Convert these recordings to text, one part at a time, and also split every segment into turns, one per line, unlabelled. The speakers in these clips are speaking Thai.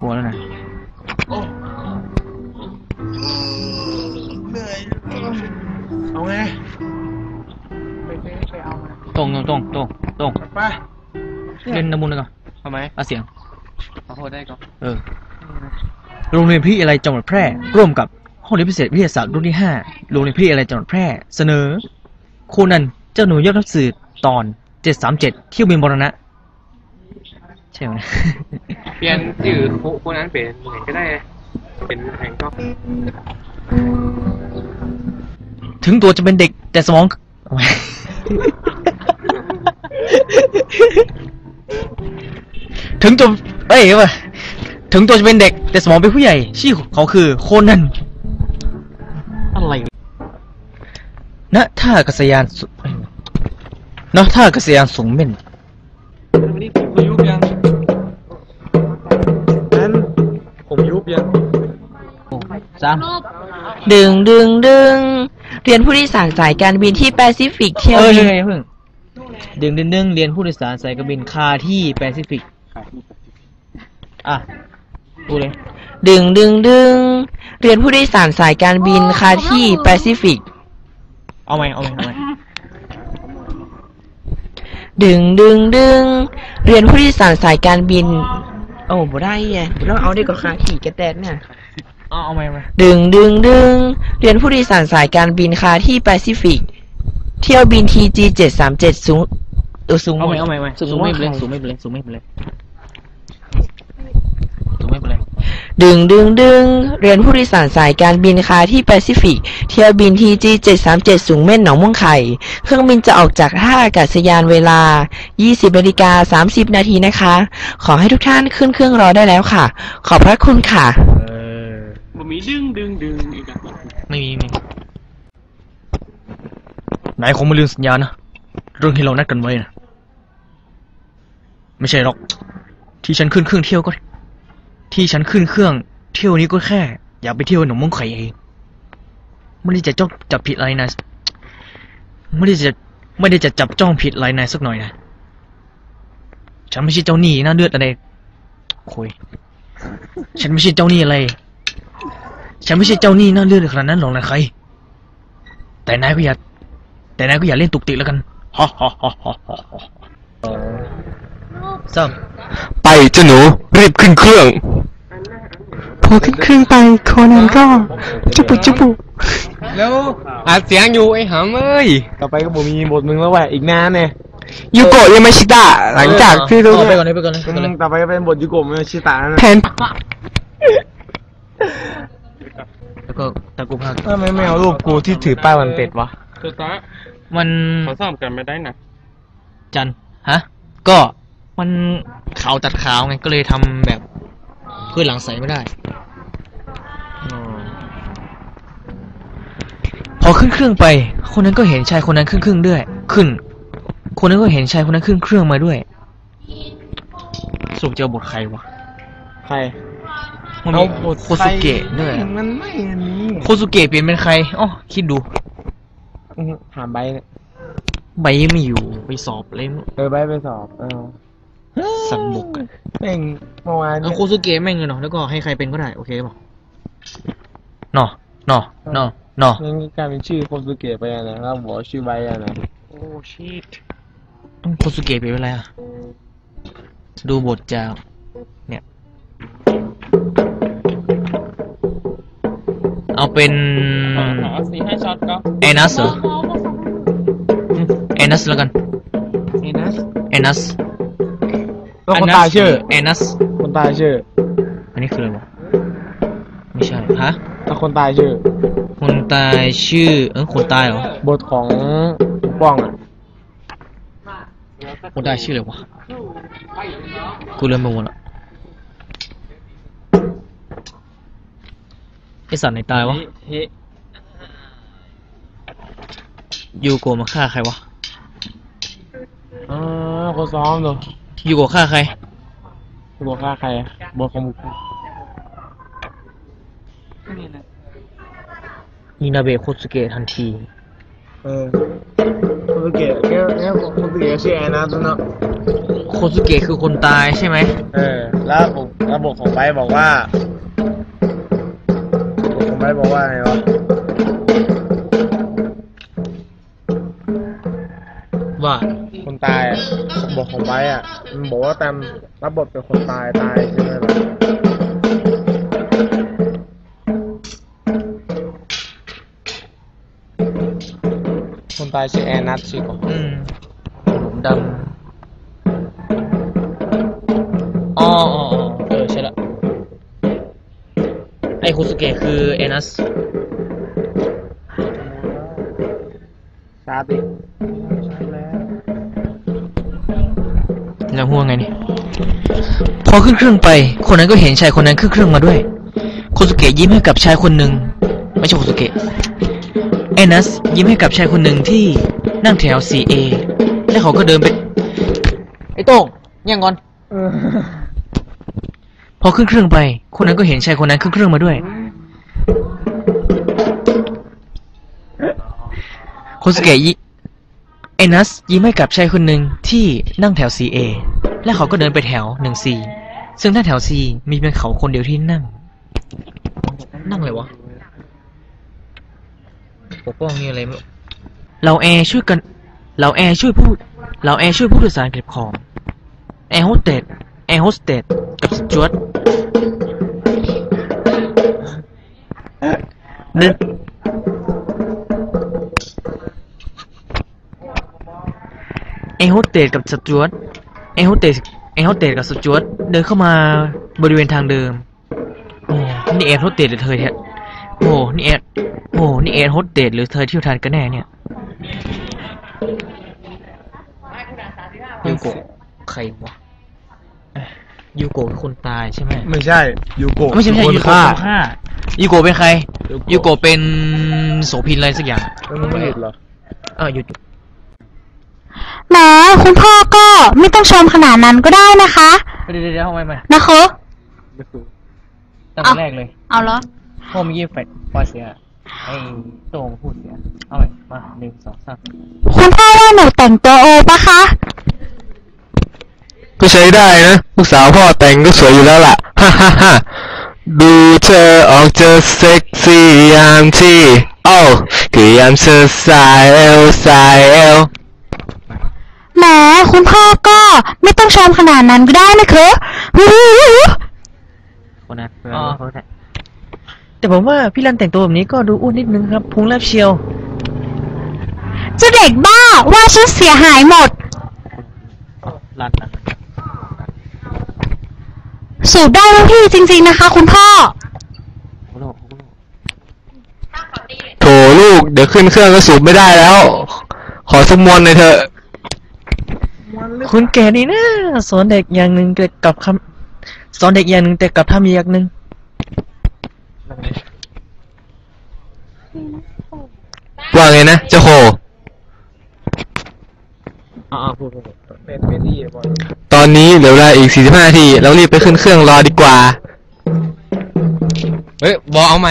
กลัวแล้วนะ
เหนื่อยเอาไง
ไปไปไปเอามา
ตรงตรงตรงตรง
ไป
เล่นน้ำมูลเลยก่อน
ทำไม
เอาเสียง
ขอโทษได้ก็
เออโรงเรียนพี่อะไรจังหวัดแพร่ ร่วมกับห้องเรียนพิเศษวิทยาศาสตร์รุ่นที่ห้าโรงเรียนพี่อะไรจังหวัดแพร่เสนอโคนันเจ้าหนูยอดนักสืบตอนเจ็ดสามเจ็ดเที่ยวบินบรณะ ใช่ไหม
เปลี่ยนชื่อผู้ผู้นั้นเป็นเหมือนก็ได้ เป็นแห่งก็
ถึงตัวจะเป็นเด็กแต่สมองถึงจะเอ้ยว่ะถึงตัวจะเป็นเด็ก แต่สมองเป็นผู้ใหญ่ ชื่อของเขาคือโคนันอะไรณท่าอากาศยานสุเอ้ยณท่าอากาศยานสูงเม่น
วัน
สาม
ดึงดึงดึงเรียนผู้โดยสารสายการบินที่แปซิฟิกเที่ยว
เอ้ย
บิน
เพิ่งดึงดึงดึงเรียนผู้โดยสารสายการบินคาที่แปซิฟิกอะดูเลย
ดึงดึงดึงเรียนผู้โดยสารสายการบินคาที่แปซิฟิก
เอาไหมเอาไหมเอาไหม
ดึงดึงดึงเรียนผู้โดยสารสายการบิน โอ้บ่ได้ไงเราเอาได้ก็คาที่กระแตนเนี่ย
เอาเอาไหมเอาไหม
ดึงดึงดึงเรียนผู้โดยสารสายการบินคาที่แปซิฟิก เที่ยวบินทีจีเจ็ดสามเจ็ดสูงเออสูง
เอาไหม
ด
เอาไหมเอาไหม
สูง
สูงไม่เป็นไร
ว่าใคร
สูงไม่เป็นไรสูงไม่เป็นไรสูงไม่เป็นไร
ดึงดึงดึงเรียนผู้โดยสารสายการบินคาที่แปซิฟิก เที่ยวบินทีจี737สูงเม่นหนองม่วงไข่ เครื่องบินจะออกจากท่าอากาศยานเวลา 20นาฬิกา30 นาทีนะคะ ขอให้ทุกท่านขึ้นเครื่องรอได้แล้วค่ะ ขอบพระคุณค่ะ
เออ
มันมีดึงดึงดึงอีกอะ
ไม่มีไม่มีนายคงไม่ลืมสัญญานะ เรื่องที่เรานัดกันไว้นะ ไม่ใช่หรอก ที่ฉันขึ้นเครื่องเที่ยวก็ ที่ฉันขึ้นเครื่องเที่ยวนี้ก็แค่ อยากไปเที่ยวหนองมงไข่เองไม่ได้จะจ้องจับผิดอะไรนะไม่ได้จะไม่ได้จะจับจ้องผิดอะไรนายสักหน่อยนะฉันไม่ใช่เจ้าหนี้หน้าเลือดอะไรคุยฉันไม่ใช่เจ้าหนี้อะไร ฉันไม่ใช่เจ้าหนี้หน้าเลือดขนาดนั้นหรอกนะใคร แต่นายก็อย่า แต่นายก็อย่าเล่นตุกติกแล้วกันฮ่าฮ่าฮ่าฮ่าฮ่าฮ่าซ้
ไปเจ้าหนูรีบขึ้นเครื่อง
พอขึ้นเครื่องไปโคนันก็จุบุจุบุ
แล้วอัดเสียงอยู่ไอ้หำเอ้ยต่อไปก็บ่มีบทมึงแล้วแหวะอีกนานเนี่ยยูโกะยามาชิตะำหลังจากที่รู้
เอาไป
เนี่ย
ก่อนเลยไปก่อนเลยไปก่อนเลย
ต่อไปก็เป็นบทยูโกะยามาชิตะนะ
แผน
ก็ตะกุภาค
ทำไมไม่เอารูปกูที่ถือป้ายวันเป็ดวะ
คือตา
มัน
เขาซ้อมกันไม่ได้นะ
จันฮะ ก็มันขาวตัดขาวไงก็เลยทำแบบเพื่อหลังใสไม่ได้ พอขึ้นเครื่องไป คนนั้นก็เห็นชายคนนั้นขึ้นเครื่องด้วย ขึ้น คนนั้นก็เห็นชายคนนั้นขึ้นเครื่องมาด้วยสรุปเจอบทใครวะ
ใคร
มันมีโคสุเกะด้วย
มันไม่อันนี้
โคสุเกะเปลี่ยนเป็นใครอ๋อคิดดู
อื้อหือถามใบเนี่ย
ใบไม่อยู่ไปสอบเลย
เออใบไปสอบเออ
สันบกอะ
แม่งเมื่อวาน
เอาโคสุเกะแม่งเลยเนาะแล้วก็ให้ใครเป็นก็ได้โอเคป่ะเนาะเนาะเนาะเนาะ
งั้นกลายเป็นชื่อโคสุเกะไปอะนะแล้วบอกว่าชื่อใบอะนะ
โอ้ชีต
โคสุเกะเปลี่ยนเป็นอะไรอะดูบทจากเนี่ย เอาเป็น
ขอสี่ห้าช็อตก็
แอนัสเหรออืมแอนัสแล้วกัน
เอ็นัส
แอนัส
แล้วคนตายชื่อ
แอนัส
คนตายชื่อ
อันนี้คืออะไรวะไม่ใช่ฮะ
แล้วคนตายชื่อ
คนตายชื่อ เออคนตายเหรอ
บทของปกป้องอะ
คนตายชื่ออะไรวะกูเริ่มไปหมดละ ไอสัตว์ไหนตายวะ
เฮ้
ยูโกะมาฆ่าใครวะ
อ่าคนซ้อมดู
ยูโกะฆ่าใคร
บอกฆ่าใครอะบทของบุคคล
นี่นะ
อินาเบะโคตสุเกะทันที
เออโคสุเกะแค่แค่โคสุเกะชื่อแอนนะตัวเนาะ
โคสุเกะคือคนตายใช่ไหม
เออ แล้วระบบระบบของไบร์ทบอกว่า ระบบของไบร์ทบอกว่าไงวะ
ว่า
คนตายอะระบบของไบร์ทอะมันบอกว่าแตมรับบทเป็นคนตายตายใช่ไหมล่ะคนตายชื่อแอนนัทสิก่อน
อืมผมดำ คสุเกะคือเอนัส
ชาติ
แล้วหัวไงนี่ พอขึ้นเครื่องไป คนนั้นก็เห็นชายคนนั้นขึ้นเครื่องมาด้วยโคสุเกะยิ้มให้กับชายคนหนึ่งไม่ใช่โคสุเกะเอนัสยิ้มให้กับชายคนหนึ่งที่นั่งแถว 4A แล้วเขาก็เดินไป ไอ้โต้งยังก่อน พอขึ้นเครื่องไป คนนั้นก็เห็นชายคนนั้นขึ้นเครื่องมาด้วยโคสเกะยิเอนัสยิ้มให้กับชายคนหนึ่งที่นั่งแถว 4A และเขาก็เดินไปแถว 1C ซึ่งถ้าแถว C มีเพียงเขาคนเดียวที่นั่ง นั่งเลยวะปกป้องนี่อะไรไม่เราแอร์ช่วยกัน เราแอร์ช่วยพูด เราแอร์ช่วยผู้โดยสารเก็บของ แอร์โฮสเตส แอร์โฮสเตส กับสจวต เดินแอร์โฮสเตสกับสจวตแอร์โฮสเตสแอร์โฮสเตสกับสจวตเดินเข้ามาบริเวณทางเดิม โอ้ นี่แอร์โฮสเตสหรือเธอเนี่ยโอ้ นี่แอร์โอ้ นี่แอร์โฮสเตสหรือเธอเที่ยวทานกันแน่เนี่ยยูโกะใครวะเอ้ยยูโกะคือคนตายใช่ไหม
ไม่ใช่ยูโกะ
ไม่ใช่ไม่ใช่
คน
ยูโกะ
ฆ่า
คนฆ่ายูโกะเป็นใคร
ยูโกะ
ยูโกะเป็นโสพินอะไรสักอย่าง
แล้วมึงไม่หยุดเหรอ
เออหยุด
แหมคุณพ่อก็ไม่ต้องชมขนาดนั้นก็ได้นะคะ
เดี๋ยวเดี๋ยวเดี๋ยวทำไมมา
นะคะ
ตั้งแต่แรกเลย
เอาเหรอ
พ่อเมื่อกี้แฟดปอยเสียไอ้โตงพูดเสียเอาใหม่มาหนึ่งสองสาม
คุณพ่อว่าหนูแต่งตัวโอปะคะ
ก็ใช้ได้นะลูกสาวพ่อแต่งก็สวยอยู่แล้วล่ะฮ่าฮ่าฮ่าดู เธอออกจะเซ็กซี่ยามที่โอ้คือยามเธอสายเอวสายเอว
แหมคุณพ่อก็ไม่ต้องชมขนาดนั้นก็ได้นะคะฮู้
คนนั้นอ๋อแต่ผมว่าพี่รันแต่งตัวแบบนี้ก็ดูอ้วนนิดนึงครับพุงแลบเชียว
เจะเด็กบ้าว่าชุดเสียหายหมด
อ๋อรันนะ
สูบได้ทุกที่จริง ๆนะคะ คุณพ่อ
โอ้โหโอ้โห
โถลูก เดี๋ยวขึ้นเครื่องก็สูบไม่ได้แล้ว ขอสมมวนหน่อยเถอะ
คุณแกนี่นะสอนเด็กอย่างหนึ่งแต่กลับคำสอนเด็กอย่างหนึ่งแต่กลับทำอีกอย่างหนึ่ง
ว่าไงนะเจ้าโค
อ่าพูดพูด
ตอ นนี้เหลือเวลาอีก 45นาทีเรารีบไปขึ้นเครื่องรอดีกว่า
เฮ้ยบอเอาไหม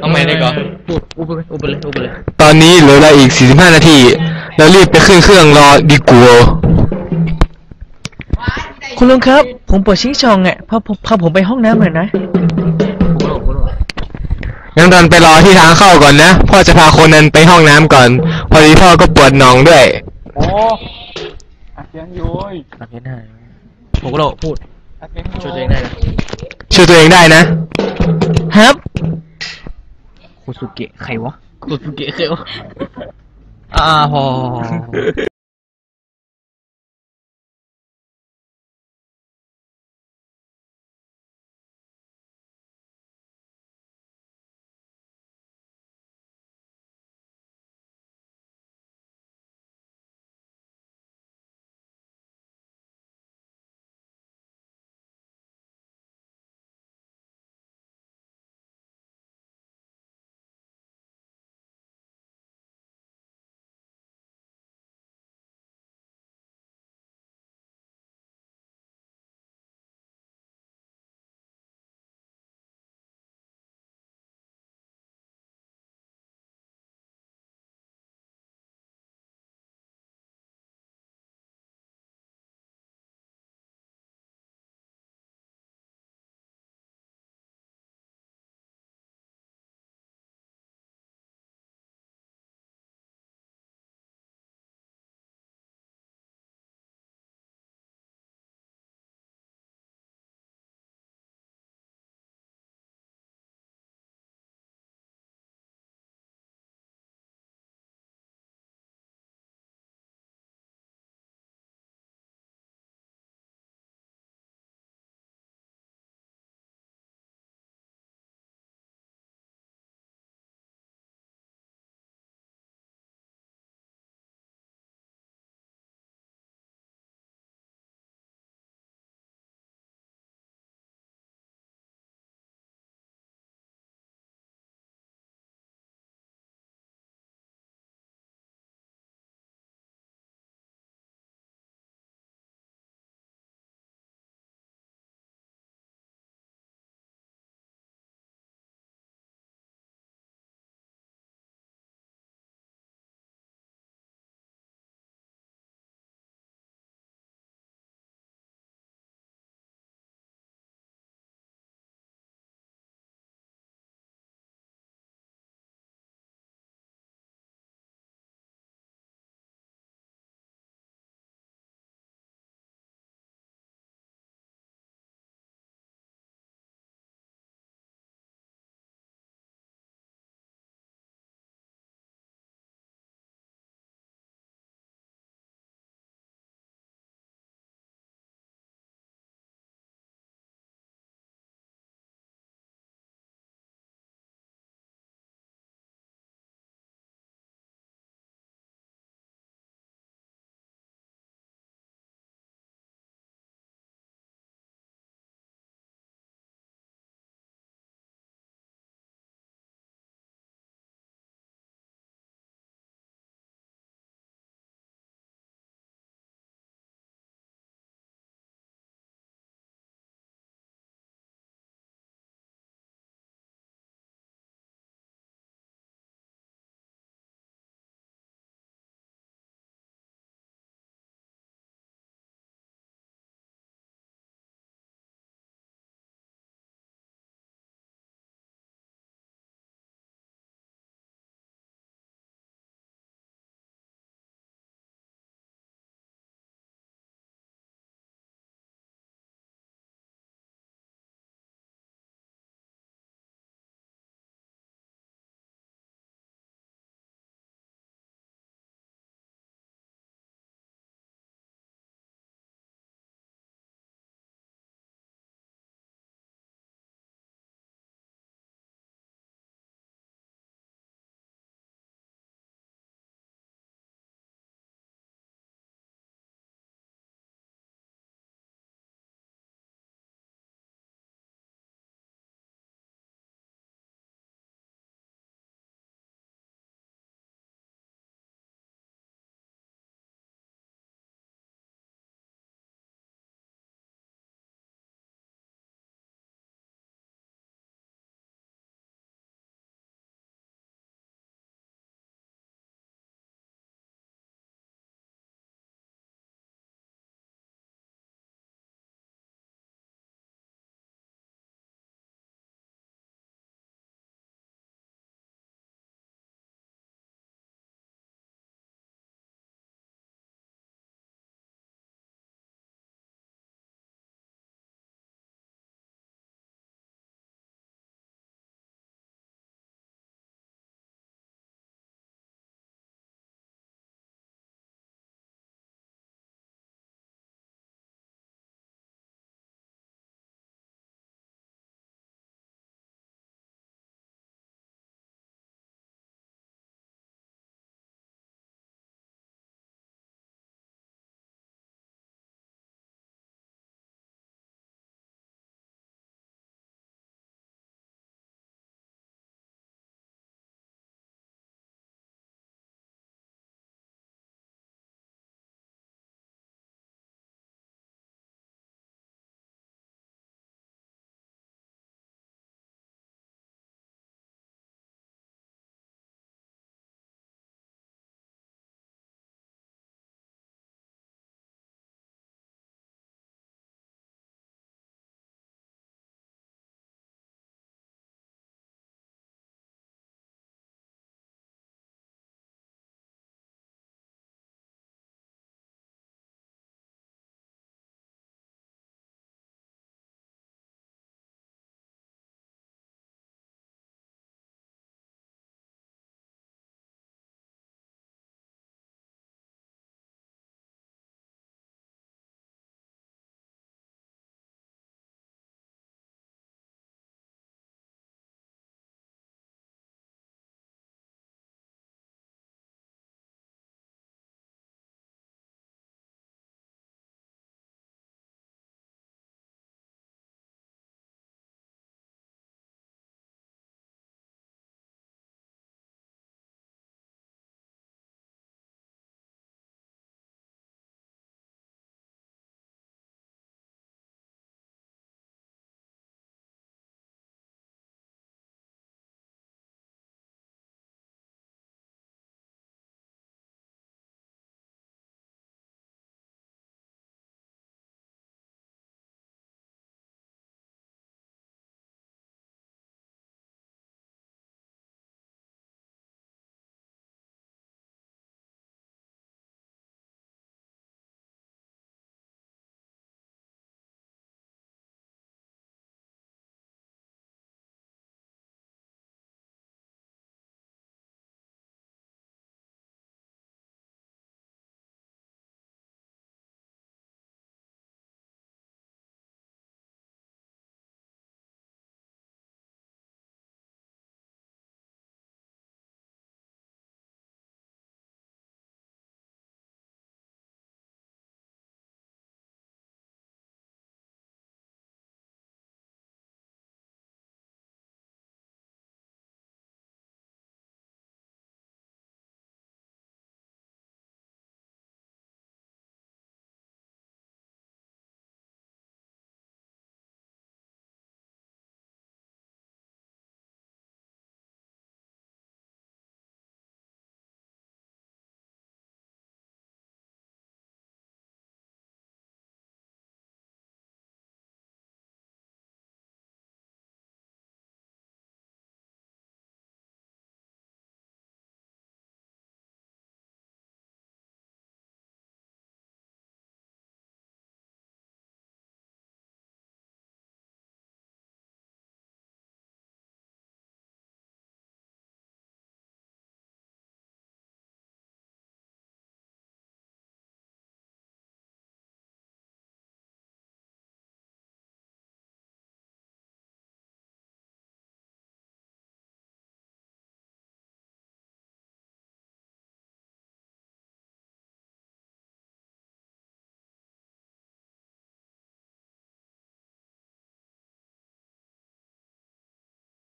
เอาไหมได้ก่อน
พูดพูดไปเลยพูดไปเลยพูดไปเลย
ตอนนี้เหลือเวลาอีก 45 นาทีเรารีบไปขึ้นเครื่องรอดีกว่า
คุณลุงครับ ผมปวดชิงชองอะพาผมพาผมไปห้องน้ำหน่อยนะ
งั้นตอนไปรอที่ทางเข้าก่อนนะพ่อจะพาคนนั้นไปห้องน้ำก่อน พอดีพ่อก็ปวดหนองด้วย
โอ้อัดเสียงอยู่เว้ย
อันนี้ได้ ผมก็โลพูด
อัดเสียงอยู่
ช่วยตัวเองได้นะ
ช่วยตัวเองได้นะ
ครับคุสุเกะใครวะคุสุเกะใครวะอ่าพอ